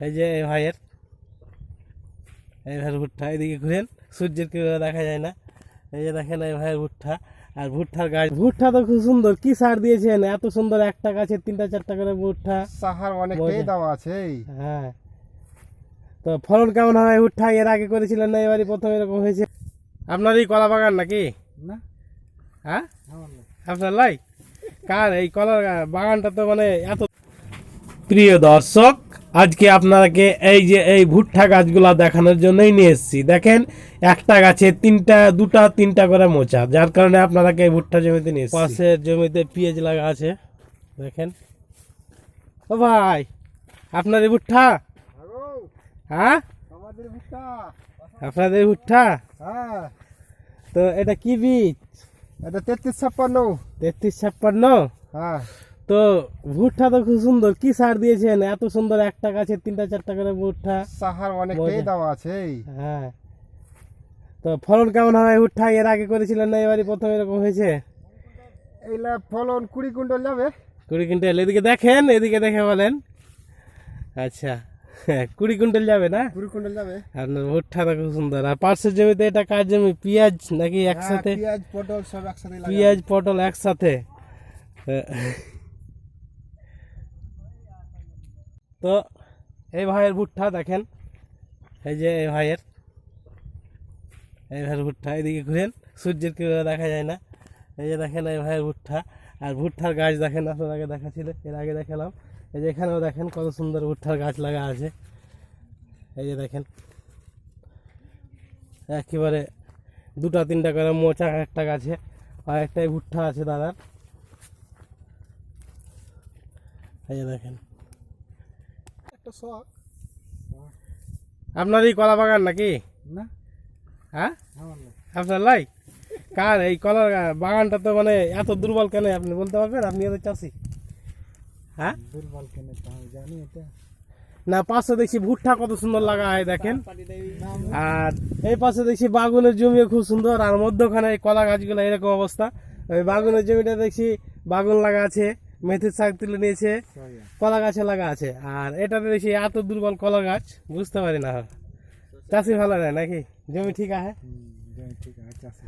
এই যে এই ভাইয়ের এই ভাইয়ের ভুট্টা এদিকে ঘুরেন সূর্যের কিরণে দেখা যায় না। এই যে দেখেন এই ভাইয়ের ভুট্টা আর ভুট্টার গাছ ভুট্টা তো খুব সুন্দর কি সার দিয়েছেন? এত সুন্দর একটা গাছে তিনটা চারটা করে ভুট্টা। সাহার অনেকটাই। দাম আছে হ্যাঁ। তো ফলন কেমন হয় ভুট্টা? এর আগে করেছিলেন না এবারই প্রথম এরকম হয়েছে। আপনার এই কলা বাগান নাকি? না। হ্যাঁ? আপনার লাই? কার এই কলার বাগানটা তো মানে এত প্রিয় দর্শক আজকে আপনাকে এই যে এই ভুট্টা গাছগুলা দেখানোর জন্যই নিয়ে এসেছি। দেখেন একটা গাছে তিনটা দুটা তিনটা করে মোচা। যার কারণে আপনারাকে এই ভুট্টা জমিতে নিয়ে পাশের জমিতে পেঁয়াজ লাগা আছে। দেখেন। ও ভাই আপনার এই ভুট্টা? হ্যাঁ? ভুট্টা আপনাদের ভুট্টা? হ্যাঁ তো এটা কি বীজ? এটা তেত্রিশ ছাপ্পান্ন। তেত্রিশ ছাপ্পান্ন? হ্যাঁ। তো ভুট্টা তো খুব সুন্দর। কি সার দিয়েছেন? এত সুন্দর একটা গাছে তিনটা চারটা করে ভুট্টা। সাহার অনেকটাই। দাম আছে হ্যাঁ। তো ফলন কেমন হয় ভুট্টা? এর আগে করেছিলেন না এবারে প্রথম এরকম হয়েছে? এইলা ফলন কুড়ি কুইন্টাল যাবে। কুড়ি কুইন্টাল। এদিকে দেখেন এদিকে দেখে বলেন। আচ্ছা কুড়ি কুইন্টাল যাবে না? কুড়ি কুইন্টাল যাবে। আপনার ভুট্টা তো খুব সুন্দর। আর পার্শ্বের জমিতে এটা কার জমি? পেঁয়াজ নাকি হ্যাঁ, একসাথে? পেঁয়াজ পটল সব একসাথে। পেঁয়াজ পটল একসাথে। তো এই ভাইয়ের ভুট্টা দেখেন। এই যে এই ভাইয়ের। এই ভাইয়ের ভুট্টা, এদিকে ঘুরেন, সূর্যের কিরণে দেখা যায় না। এই যে দেখেন এই ভাইয়ের ভুট্টা। আর ভুট্টার গাছ দেখেন, আপনার আগে দেখাচ্ছিল এর আগে দেখালাম। এই যে এখানেও দেখেন, কত সুন্দর ভুট্টার গাছ লাগা আছে। এই যে দেখেন, একেবারে দুটা, তিনটা করে মোচা, একটা গাছে, আর একটাই ভুট্টা আছে দাদার। এই যে দেখেন একটা শখ। আপনার এই কলা বাগান নাকি? না। হ্যাঁ? আপনার লাই? কার এই কলার বাগানটা তো মানে এত দুর্বল কেন আপনি বলতে পারবেন? আপনি এত চাষি। হ্যাঁ? দুর্বল কেন আমি জানি এটা। না পাশে দেখছি ভুট্টা কত সুন্দর লাগা হয় দেখেন। আর এই পাশে দেখছি বাগুনের জমিও খুব সুন্দর আর মধ্যখানে এই কলা গাছগুলো এরকম অবস্থা। ওই বাগুনের জমিটা দেখছি বাগুন লাগা আছে। মেথির শাক তুলে নিয়েছে। কলা গাছে লাগা আছে। আর এটাতে রয়েছে এত দুর্বল কলা গাছ বুঝতে পারি না। চাষি ভালো নেয় নাকি? জমি ঠিক আছে? ঠিক আছে চাষি।